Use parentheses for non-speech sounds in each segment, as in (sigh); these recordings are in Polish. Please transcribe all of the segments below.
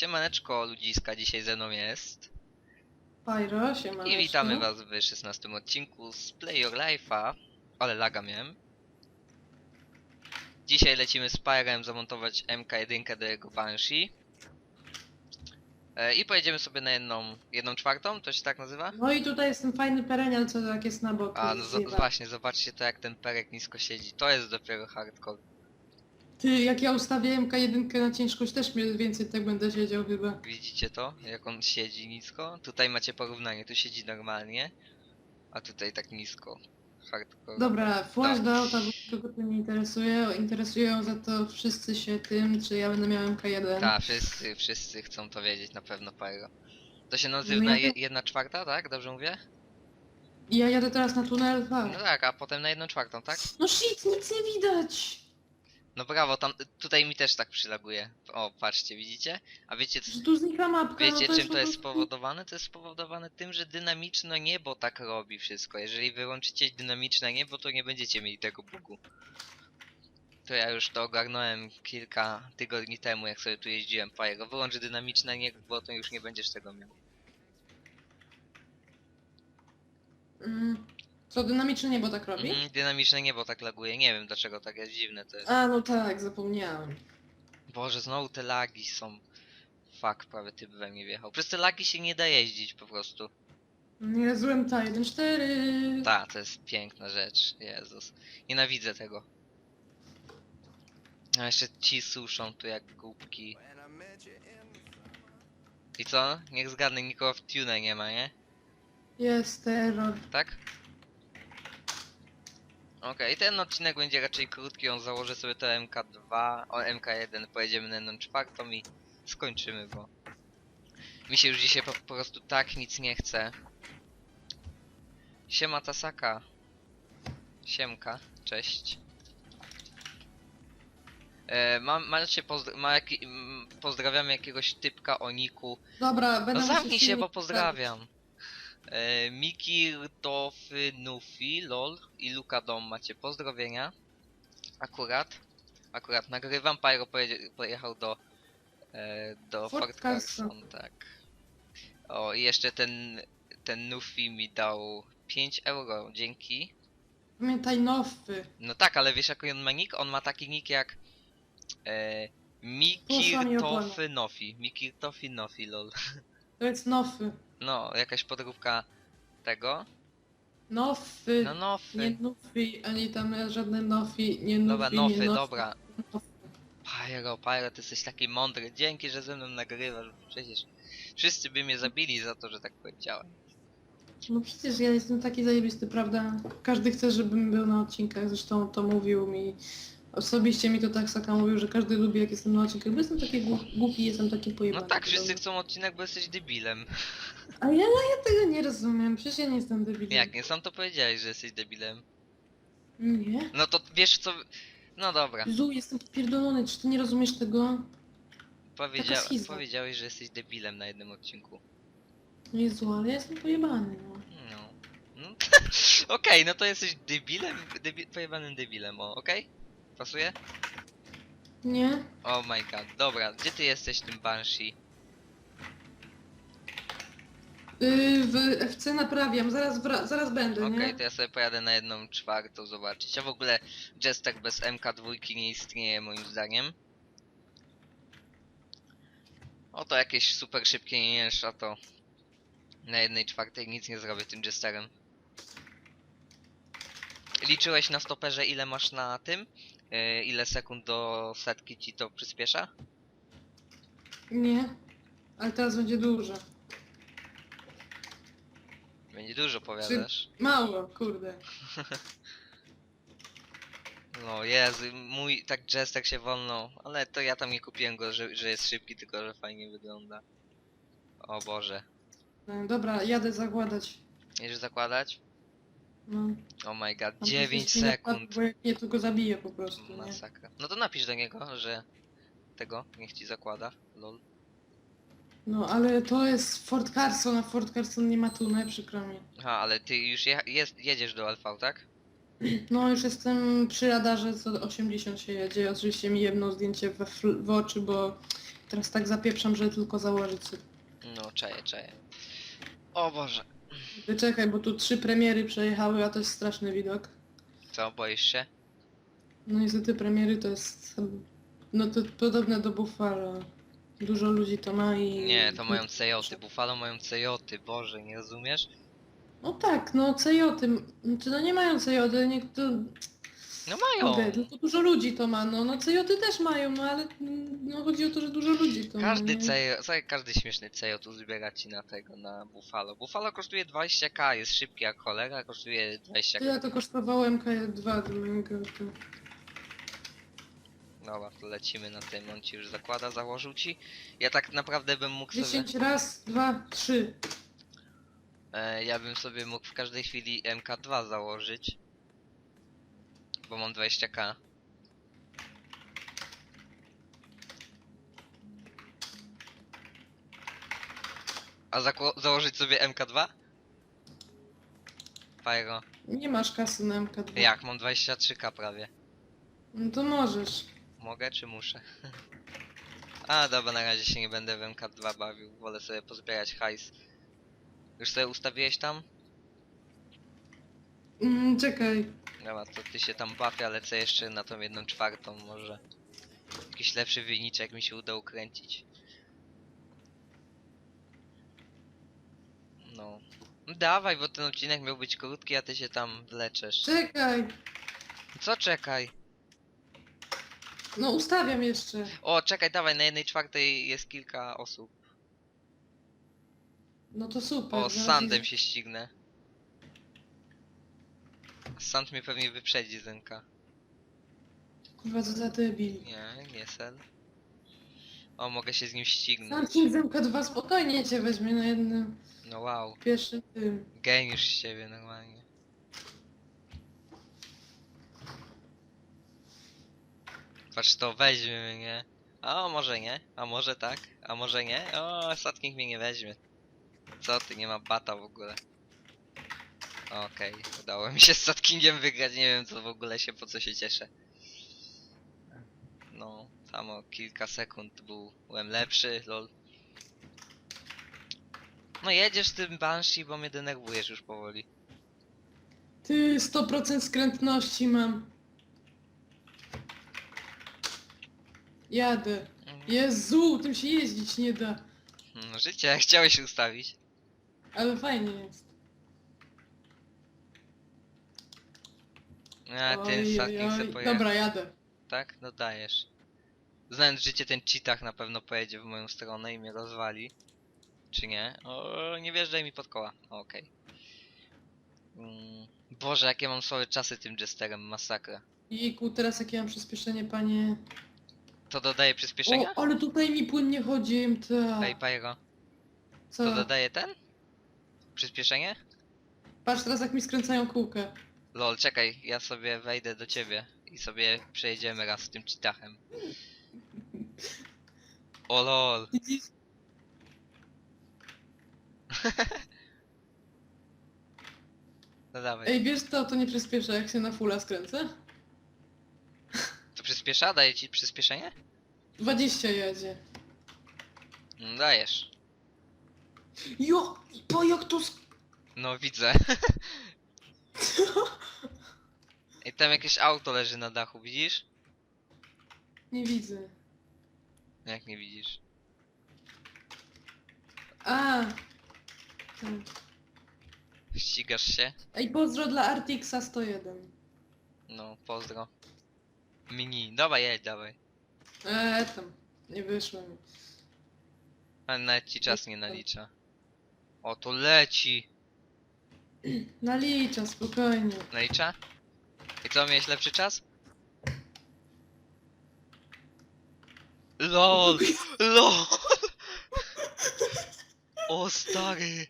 Siemaneczko ludziska, dzisiaj ze mną jest. Pyro, siema. I witamy was w 16 odcinku z Play Your Life'a. Ale laga miałem. Dzisiaj lecimy z Pyrem zamontować MK1 do jego Banshee. E, I pojedziemy sobie na jedną, jedną czwartą, to się tak nazywa? No i tutaj jest ten fajny perenial, co tak jest na boku. A, no zjeba. z- właśnie, zobaczcie to jak ten perek nisko siedzi. To jest dopiero hardcore. Ty, jak ja ustawiałem K1 na ciężkość, też mniej więcej tak będę siedział chyba. Widzicie to? Jak on siedzi nisko? Tutaj macie porównanie, tu siedzi normalnie, a tutaj tak nisko. Hardcore. Dobra, flash Tak. do auta, bo kogo to nie interesuje. Interesują za to wszyscy się tym, czy ja będę miał MK1. Tak, wszyscy, wszyscy chcą to wiedzieć, na pewno Pyro. To się No nazywa ja je, to- jedna czwarta, tak? Dobrze mówię? I ja jadę teraz na tunel 2. No tak, a potem na jedną czwartą, tak? No shit, nic nie widać! No brawo, tam, tutaj mi też tak przylaguje. O, patrzcie, widzicie? A wiecie, Że tu znika mapka, no wiecie to czym po to jest prostu- spowodowane? To jest spowodowane tym, że dynamiczne niebo tak robi wszystko. Jeżeli wyłączycie dynamiczne niebo, to nie będziecie mieli tego bugu. To ja już to ogarnąłem kilka tygodni temu, jak sobie tu jeździłem Pyro. Wyłącz dynamiczne niebo, to już nie będziesz tego miał. Mm. Co, dynamiczne niebo tak robi? Mhm, dynamiczne niebo tak laguje, nie wiem dlaczego tak jest dziwne to jest. A, no tak, zapomniałem. Boże, znowu te lagi są. Fuck, prawie typ we mnie wjechał. Przez te lagi się nie da jeździć po prostu. Nie, złem ta 1.4. Ta, to jest piękna rzecz. Jezus. Nienawidzę tego. A jeszcze ci suszą tu jak głupki. I co? Niech zgadnę, nikogo w tune nie ma, nie? Jest terror. Tak? Okej, ten odcinek będzie raczej krótki, on założy sobie to MK2, o MK1, pojedziemy na jedną czwartą i skończymy, bo mi się już dzisiaj po, po prostu tak nic nie chce. Siema Tasaka. Siemka, cześć. E, mam, macie pozdr ma jaki, m, pozdrawiamy jakiegoś typka o niku Dobra, będę no musiał zamknij się, bo pozdrawiam. E, Miki, Tofy, Nufi, LOL i Luka Dom macie pozdrowienia. Akurat. Akurat nagrywam. Pyro pojedzie, pojechał do e, do Fort Fort Carson. Carson, tak. O i jeszcze ten ten Nufi mi dał 5 euro, dzięki. Pamiętaj nofy. No tak, ale wiesz jaki on ma nick? On ma taki nick jak e, Miki, Proszę mi opowiadać. Tofy, Nofi. Miki, Tofy, Nofi, lol. To jest nofy. No, jakaś podróbka tego. Nofy. No nofy. Nie ani tam żadne nofi, nie nufi, Dobra, nie nofy, nofi. dobra. Nofy. Pyro, Pyro, ty jesteś taki mądry. Dzięki, że ze mną nagrywasz. Przecież wszyscy by mnie zabili za to, że tak powiedziałem. No przecież ja jestem taki zajebisty, prawda? Każdy chce, żebym był na odcinkach, zresztą to mówił mi. Osobiście mi to tak Saka mówił, że każdy lubi jak jestem na odcinkach, bo jestem taki głup- głupi, jestem taki No pojebany. tak, wszyscy wiadomo. chcą odcinek, bo jesteś debilem. A ja, ja tego nie rozumiem, przecież ja nie jestem debilem. Jak nie sam to powiedziałeś, że jesteś debilem. Nie? No to wiesz co. No dobra. Jezu, jestem popierdolony, czy ty nie rozumiesz tego? Powiedzia... schizma. Powiedziałeś, że jesteś debilem na jednym odcinku. Jezu, ale ja jestem pojebany, no. No. no. (laughs) Okej, no to jesteś debilem, debi... pojebanym debilem, o, okej? Pasuje? Nie? Oh my god, dobra, gdzie ty jesteś tym Banshee? Yy, w FC naprawiam, zaraz, wra- zaraz będę, Okej, nie? to ja sobie pojadę na jedną czwartą zobaczyć. A w ogóle Jester bez MK2 nie istnieje moim zdaniem. Oto jakieś super szybkie niniejsza to na jednej czwartej nic nie zrobię tym Jesterem. Liczyłeś na stoperze ile masz na tym? Yy, ile sekund do setki ci to przyspiesza? Nie. Ale teraz będzie dużo. Będzie dużo powiadasz. Mało, kurde. (laughs) No Jezu, mój tak Jester się wolno, ale to ja tam nie kupiłem go, że, że jest szybki, tylko że fajnie wygląda. O Boże. No, dobra, jadę zakładać. Jedziesz zakładać? No. Oh my god, Tam 9 coś mi napadło, sekund. Bo jak nie, to go zabiję po prostu, nie? Masakra. No to napisz do niego, że tego niech ci zakłada. Lol. No, ale to jest Fort Carson, a Fort Carson nie ma tunel, przykro mi. Aha, ale ty już je, jest, jedziesz do LV, tak? (clears throat) No, już jestem przy radarze, co 80 się jedzie. Oczywiście mi jedno zdjęcie we, fl- w oczy, bo Teraz tak zapieprzam, że tylko założyć sobie. No, czaję, czaję. O Boże. Wyczekaj, bo tu trzy premiery przejechały, a to jest straszny widok. Co, boisz się? No niestety premiery to jest... No to podobne do Buffalo. Dużo ludzi to ma i... Nie, to mają cejoty. Buffalo mają cejoty, Boże, nie rozumiesz? No tak, no cejoty. Czy no nie mają cejoty, nie, to... No mają! Dużo ludzi to ma, no, no cejoty też mają, no ale no chodzi o to, że dużo ludzi to Każdy ma. nie? cejot, słuchaj, każdy śmieszny cejot uzbiera ci na tego, na Buffalo. Buffalo kosztuje 20k, jest szybki jak cholera, kosztuje 20k. Tyle to kosztowało MK2 do mojego... Dobra, to lecimy na tym, on ci już zakłada, założył ci. Ja tak naprawdę bym mógł sobie... 10 raz, dwa, trzy. E, ja bym sobie mógł w każdej chwili MK2 założyć. Bo mam 20k. A założyć sobie MK2? Fajro. Nie masz kasy na MK2. Jak? Mam 23k prawie. No to możesz. Mogę czy muszę? (laughs) A dobra, na razie się nie będę w MK2 bawił. Wolę sobie pozbierać hajs. Już sobie ustawiłeś tam? Mm, czekaj. Dobra, to ty się tam baw, ja lecę jeszcze na tą jedną czwartą może. Jakiś lepszy wyniczek mi się uda ukręcić. No. No Dawaj, bo ten odcinek miał być krótki, a ty się tam wleczesz. Czekaj. Co czekaj? No ustawiam jeszcze. O, czekaj, dawaj, na jednej czwartej jest kilka osób. No to super. O, z zaraz Sandem ich- się ścignę. Sand mnie pewnie wyprzedzi Zenka. Kurwa, co za debil. Nie, nie sen. O, mogę się z nim ścignąć. Sam King MK2 spokojnie cię weźmie na jednym No wow, pierwszym tym. geniusz z ciebie normalnie. Patrz to, weźmie mnie. A może nie, a może tak, a może nie. O, Satking mnie nie weźmie. Co ty, nie ma bata w ogóle. Okej, udało mi się z Satkingiem wygrać, nie wiem co w ogóle się, po co się cieszę. No, tam o kilka sekund byłem lepszy, lol. No jedziesz tym Banshee, bo mnie denerwujesz już powoli. Ty 100% skrętności mam. Jadę. Mm, Jezu, tym się jeździć nie da. No, życie, chciałeś ustawić. Ale fajnie jest. A, ten Oj, se oj. pojechał. Dobra, jadę. Tak? No dajesz. Znając życie, ten cheatach na pewno pojedzie w moją stronę i mnie rozwali. Czy nie? O, nie wjeżdżaj mi pod koła. Okej. Mm, Boże, jakie mam słabe czasy tym Jesterem, masakra. Jejku, teraz jakie mam przyspieszenie, panie. To dodaje przyspieszenia? O, ale tutaj mi płynnie chodzi MTA. Ej, Pyro, Co? to dodaje ten? Przyspieszenie? Patrz teraz jak mi skręcają kółkę. Lol, czekaj, ja sobie wejdę do ciebie i sobie przejedziemy raz z tym cheatachem. O lol. (laughs) Widzisz? No dawaj. Ej, wiesz co, to nie przyspiesza jak się na fulla skręcę? To przyspiesza? Daje ci przyspieszenie? 20 jedzie. No dajesz. Jo, po jak to sk... No widzę. (laughs) (laughs) I tam jakieś auto leży na dachu, widzisz? Nie widzę. Jak nie widzisz? A. Tak. Ścigasz się? Ej, pozdro dla Artixa 101. No, pozdro. Mini, dawaj jedź, dawaj. Eee, tam. Nie wyszło mi. Ale nawet ci czas nie nalicza. O, to leci! (clears throat) Nalicza, spokojnie. Nalicza? I co, miałeś lepszy czas? LOL! (laughs) LOL! O stary!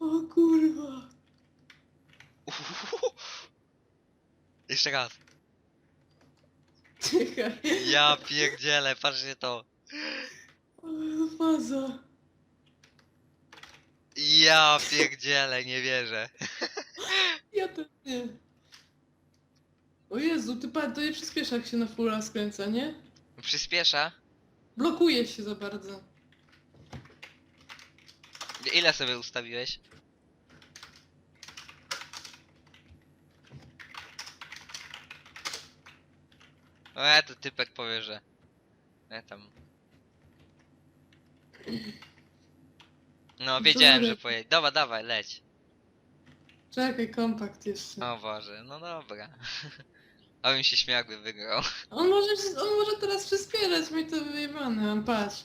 O kurwa. (laughs) Jeszcze raz. Czekaj. Ja pierdzielę, patrzcie to. Ale faza. Ja pierdzielę, nie wierzę. (laughs) Ja też nie. O Jezu, ty pan to nie przyspiesza jak się na fulla skręca, nie? Przyspiesza? Blokuje się za bardzo. Ile sobie ustawiłeś? E, to typek powie, że... E, tam... No, wiedziałem, że pojedzie. Dobra, dawaj, leć. Czekaj, kompakt jeszcze. O Boże, no dobra. (laughs) A bym się śmiał, jakby wygrał. (laughs) On może, on może teraz przyspierać, mi to wyjebane, on patrz.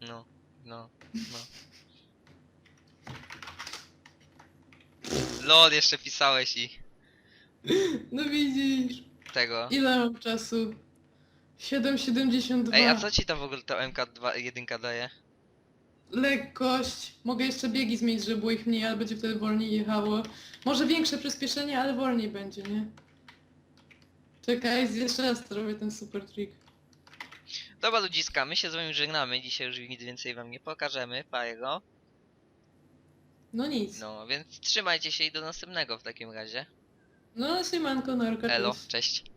No, no, no. (laughs) Lol, jeszcze pisałeś i No widzisz. tego. Ile mam czasu? 7,72. Ej, a co ci to w ogóle to MK2 jedynka daje? Lekkość. Mogę jeszcze biegi zmienić, żeby było ich mniej, ale będzie wtedy wolniej jechało. Może większe przyspieszenie, ale wolniej będzie, nie? Czekaj, jeszcze raz zrobię ten super trick. Dobra ludziska, my się z wami żegnamy, dzisiaj już nic więcej wam nie pokażemy, Pajego. No nic. No, więc trzymajcie się i do następnego w takim razie. No, siemanko, Norka, Elo, cześć. cześć.